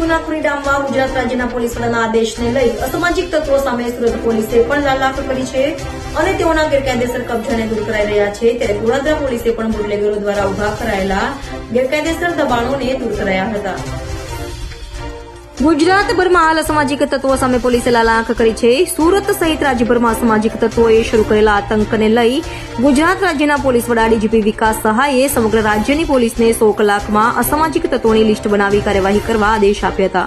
ગુનાખોરી ડામવા ગુજરાત રાજ્યના પોલીસ વડાના આદેશને લઈ અસામાજિક તત્વો સામે સુરત પોલીસે પણ લાલાખ કરી છે અને તેઓના ગેરકાયદેસર કબજાને દૂર કરાઈ રહ્યા છે. ત્યારે ગોળાદરા પોલીસે પણ બુટલેગરો દ્વારા ઊભા કરાયેલા ગેરકાયદેસર દબાણોને દૂર કરાયા હતા. ગુજરાતભરમાં હાલ અસામાજિક તત્વો સામે પોલીસે લાલાંક કરી છે. સુરત સહિત રાજ્યભરમાં સામાજિક તત્વોએ શરૂ કરેલા આતંકને લઈ ગુજરાત રાજ્યના પોલીસ વડા ડીજીપી વિકાસ સહાયે સમગ્ર રાજ્યની પોલીસને સો કલાકમાં અસામાજિક તત્વોની લિસ્ટ બનાવી કાર્યવાહી કરવા આદેશ આપ્યા હતા.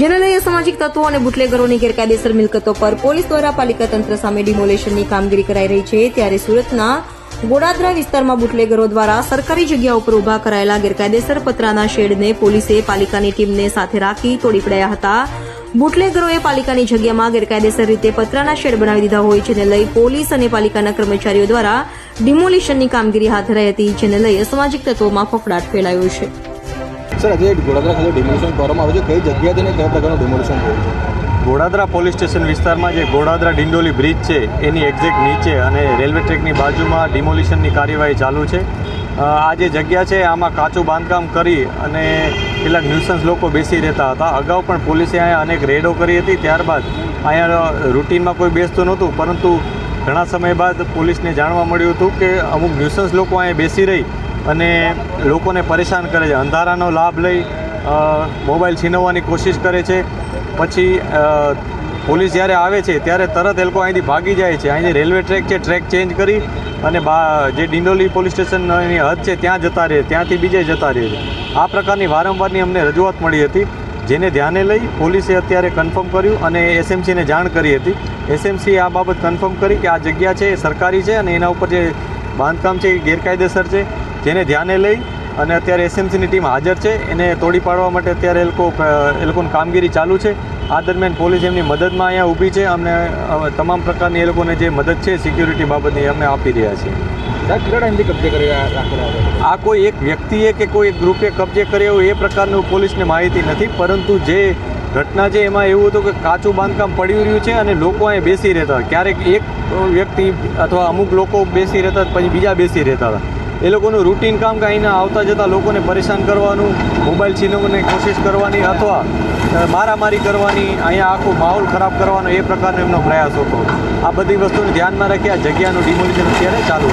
જેને લઈ અસામાજિક તત્વો અને બુટલેગરોની ગેરકાયદેસર મિલકતો પર પોલીસ દ્વારા પાલિકા તંત્ર સામે ડિમોલેશનની કામગીરી કરાઈ રહી છે. ત્યારે સુરતના ગોડાદરા વિસ્તારમાં બુટલેગરો દ્વારા સરકારી જગ્યા ઉપર ઊભા કરાયેલા ગેરકાયદેસર પતરાના શેડને પોલીસે પાલિકાની ટીમને સાથે રાખી તોડી પડાયા હતા. બુટલેગરોએ પાલિકાની જગ્યામાં ગેરકાયદેસર રીતે પતરાના શેડ બનાવી દીધા હોય, જેને લઈ પોલીસ અને પાલિકાના કર્મચારીઓ દ્વારા ડિમોલિશનની કામગીરી હાથ ધરાઈ હતી, જેને લઈ અસામાજિક તત્વોમાં ફફડાટ ફેલાયો છે. સર, આજે ગોળાદરા ખાતે ડિમોલિશન કરવામાં આવ્યું છે. કઈ જગ્યાએ કયા પ્રકારનું ડિમોલિશન થયું છે? ગોડાદરા પોલીસ સ્ટેશન વિસ્તારમાં જે ગોડાદરા ડિંડોલી બ્રિજ છે, એની એક્ઝેક્ટ નીચે અને રેલવે ટ્રેકની બાજુમાં ડિમોલિશનની કાર્યવાહી ચાલુ છે. આ જે જગ્યા છે, આમાં કાચું બાંધકામ કરી અને કેટલાક ન્યુસન્સ લોકો બેસી રહેતા હતા. અગાઉ પણ પોલીસે અહીંયા અનેક રેડો કરી હતી, ત્યારબાદ અહીંયા રૂટીનમાં કોઈ બેસતું નહોતું, પરંતુ ઘણા સમય બાદ પોલીસને જાણવા મળ્યું હતું કે અમુક ન્યુસન્સ લોકો અહીંયા બેસી રહી અને લોકોને પરેશાન કરે છે. અંધારાનો લાભ લઈ મોબાઈલ છીનવવાની કોશિશ કરે છે. પછી પોલીસ જ્યારે આવે છે, ત્યારે તરત એ લોકો અહીંથી ભાગી જાય છે. અહીંથી રેલવે ટ્રેક છે, ટ્રેક ચેન્જ કરી અને બા, જે ડિંડોલી પોલીસ સ્ટેશનની હદ છે, ત્યાં જતા રહે, ત્યાંથી બીજે જતા રહે છે. આ પ્રકારની વારંવારની અમને રજૂઆત મળી હતી, જેને ધ્યાને લઈ પોલીસે અત્યારે કન્ફર્મ કર્યું અને એસએમસીને જાણ કરી હતી. એસએમસી આ બાબત કન્ફર્મ કરી કે આ જગ્યા છે, એ સરકારી છે અને એના ઉપર જે બાંધકામ છે, એ ગેરકાયદેસર છે. જેને ધ્યાને લઈ અને અત્યારે એસએમસીની ટીમ હાજર છે. એને તોડી પાડવા માટે અત્યારે એ લોકો એ લોકોની કામગીરી ચાલુ છે. આ દરમિયાન પોલીસ એમની મદદમાં અહીંયા ઊભી છે. અમને તમામ પ્રકારની એ લોકોને જે મદદ છે સિક્યુરિટી બાબતની અમને અમે આપી રહ્યા કરી આ કોઈ એક વ્યક્તિએ કે કોઈ એક ગ્રુપે કબજે કર્યો હોય એ પ્રકારનું પોલીસને માહિતી નથી. પરંતુ જે ઘટના છે એમાં એવું હતું કે કાચું બાંધકામ પડી રહ્યું છે અને લોકો અહીં બેસી રહેતા ક્યારેક એક વ્યક્તિ અથવા અમુક લોકો બેસી રહેતા પછી બીજા બેસી રહેતા હતા. એ લોકોનું રૂટીન કામ કાંઈ ના આવતા જતા લોકોને પરેશાન કરવાનું મોબાઈલ છીનવવાની કોશિશ કરવાની અથવા મારામારી કરવાની, અહીંયા આખો માહોલ ખરાબ કરવાનો એ પ્રકારનો એમનો પ્રયાસ હતો. આ બધી વસ્તુને ધ્યાનમાં રાખી આ જગ્યાનું ડિમોલિશન અત્યારે ચાલુ